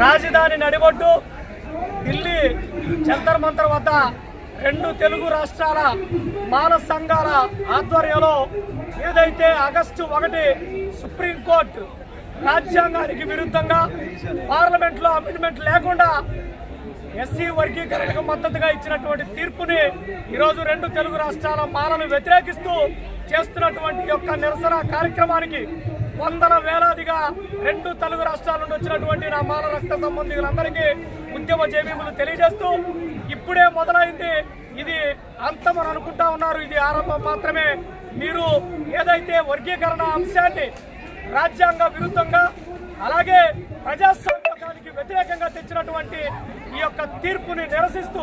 రాజధాని నడిబొడ్డు ఢిల్లీ జంతర్ మంతర్ వద్ద రెండు తెలుగు రాష్ట్రాల మాల సంఘాల ఆధ్వర్యంలో ఏదైతే ఆగస్టు ఒకటి సుప్రీంకోర్టు రాజ్యాంగానికి విరుద్ధంగా పార్లమెంట్లో అమెండ్మెంట్ లేకుండా ఎస్సీ వర్గీకరణకు మద్దతుగా ఇచ్చినటువంటి తీర్పుని ఈరోజు రెండు తెలుగు రాష్ట్రాల మాలను వ్యతిరేకిస్తూ చేస్తున్నటువంటి యొక్క నిరసన కార్యక్రమానికి వందల వేలాదిగా రెండు తెలుగు రాష్ట్రాల నుండి వచ్చినటువంటి నా మాల రక్త సంబంధికులందరికీ ఉద్యమ జేబీములు తెలియజేస్తూ ఇప్పుడే మొదలైంది. ఇది అంతమని అనుకుంటా ఉన్నారు. ఇది ఆరంభం మాత్రమే. మీరు ఏదైతే వర్గీకరణ అంశాన్ని రాజ్యాంగ విరుద్ధంగా అలాగే ప్రజాస్వామ్యానికి వ్యతిరేకంగా తెచ్చినటువంటి ఈ యొక్క తీర్పుని నిరసిస్తూ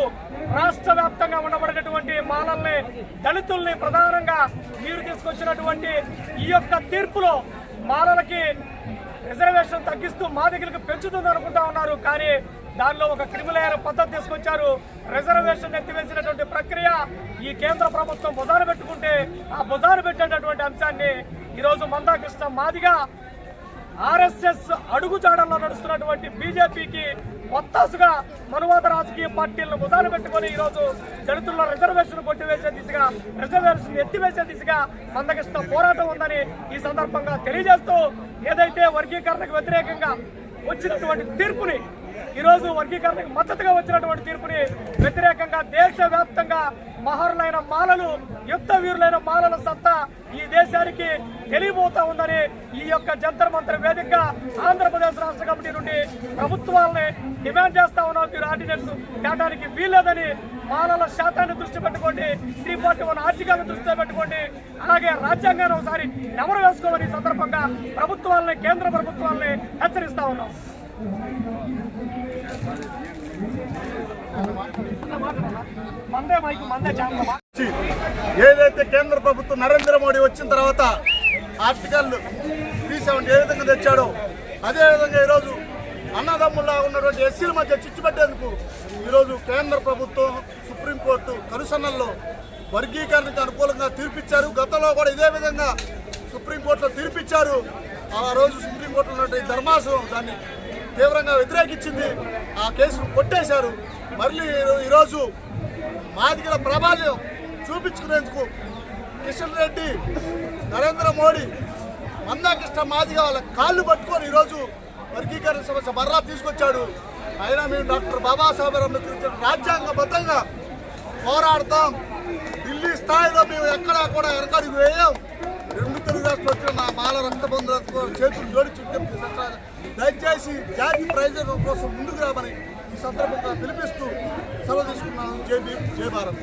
రాష్ట్ర వ్యాప్తంగా ఉండబడినటువంటి మాలల్ని దళితుల్ని ప్రధానంగా మీరు తీసుకొచ్చినటువంటి ఈ యొక్క తీర్పులో మాలలకి రిజర్వేషన్ తగ్గిస్తూ మాదిగలకు పెంచుతుంది అనుకుంటా ఉన్నారు. కానీ దానిలో ఒక క్రిమిలయన పద్ధతి తీసుకొచ్చారు. రిజర్వేషన్ ఎత్తివేసినటువంటి ప్రక్రియ ఈ కేంద్ర ప్రభుత్వం బుధాన పెట్టుకుంటే ఆ బుధాన పెట్టేటటువంటి అంశాన్ని ఈరోజు మందాకృష్ణ మాదిగా ఆర్ఎస్ఎస్ అడుగుజాడల్లో నడుస్తున్నటువంటి బీజేపీకి ఒత్తాసుగా మనువాద రాజకీయ పార్టీలను ఉదాహరణ పెట్టుకొని ఈరోజు దళితుల్లో రిజర్వేషన్ కొట్టివేసే దిశగా రిజర్వేషన్ ఎత్తివేసే దిశగా మందకృష్ణ పోరాటం ఉందని ఈ సందర్భంగా తెలియజేస్తూ ఏదైతే వర్గీకరణకు వ్యతిరేకంగా వచ్చినటువంటి తీర్పుని ఈరోజు వర్గీకరణకు మద్దతుగా వచ్చినటువంటి తీర్పుని వ్యతిరేకంగా దేశవ్యాప్తంగా మహరులైన మాలలు యుద్ధ వీరులైన మాలల సత్తా ఈ దేశానికి తెలియబోతా ఉందని ఈ యొక్క జంతర్ మంత్ర వేదికగా ఆంధ్రప్రదేశ్ రాష్ట్ర కమిటీ నుండి ప్రభుత్వాలని డిమాండ్ చేస్తా ఉన్నాం. మీరు ఆర్డినెన్స్ తేటానికి వీల్లేదని మాలల శాతాన్ని దృష్టి పెట్టుకోండి. త్రీ ఫార్టీ వన్ ఆర్టికల్ని దృష్టిలో పెట్టుకోండి. అలాగే రాజ్యాంగాన్ని ఒకసారి నెమరు వేసుకోమని సందర్భంగా ప్రభుత్వాలని కేంద్ర ప్రభుత్వాలని హెచ్చరిస్తా ఉన్నాం. మందే మైకు మందే చాలా ఏదైతే కేంద్ర ప్రభుత్వం నరేంద్ర మోడీ వచ్చిన తర్వాత ఆర్టికల్ త్రీ సెవెంటీ ఏ విధంగా తెచ్చాడో అదే విధంగా ఈరోజు అన్నదమ్ముల్లా ఉన్నటువంటి ఎస్సీల మధ్య చిచ్చు పెట్టేందుకు ఈరోజు కేంద్ర ప్రభుత్వం సుప్రీంకోర్టు కనుసన్నల్లో వర్గీకరణకు అనుకూలంగా తీర్పిచ్చారు. గతంలో కూడా ఇదే విధంగా సుప్రీంకోర్టులో తీర్పిచ్చారు. ఆ రోజు సుప్రీంకోర్టులో ఉన్నటువంటి ధర్మాసనం దాన్ని తీవ్రంగా వ్యతిరేకించింది. ఆ కేసును కొట్టేశారు. మళ్ళీ ఈరోజు మాదిగల ప్రాబల్యం చూపించుకునేందుకు కిషన్ రెడ్డి నరేంద్ర మోడీ మందాకృష్ణ మాదిగ వాళ్ళ కాళ్ళు పట్టుకొని ఈరోజు వర్గీకరణ సమస్య బర్రా తీసుకొచ్చాడు. అయినా మేము డాక్టర్ బాబాసాహెబ్ అంబేద్కర్ రాజ్యాంగబద్ధంగా పోరాడతాం. ఢిల్లీ స్థాయిలో మేము ఎక్కడా కూడా వెనకడుగు వేయం రెండు తెలుగు రాష్ట్రాలు వచ్చిన నా మాల రక్త బంధువులకు చేతులు జోడించి విజ్ఞప్తి దయచేసి జాతి ప్రయోజనం కోసం ముందుకు రామని ఈ సందర్భంగా పిలిపిస్తూ సెలవు తీసుకున్నాను. జై భీమ్ జై భారత్.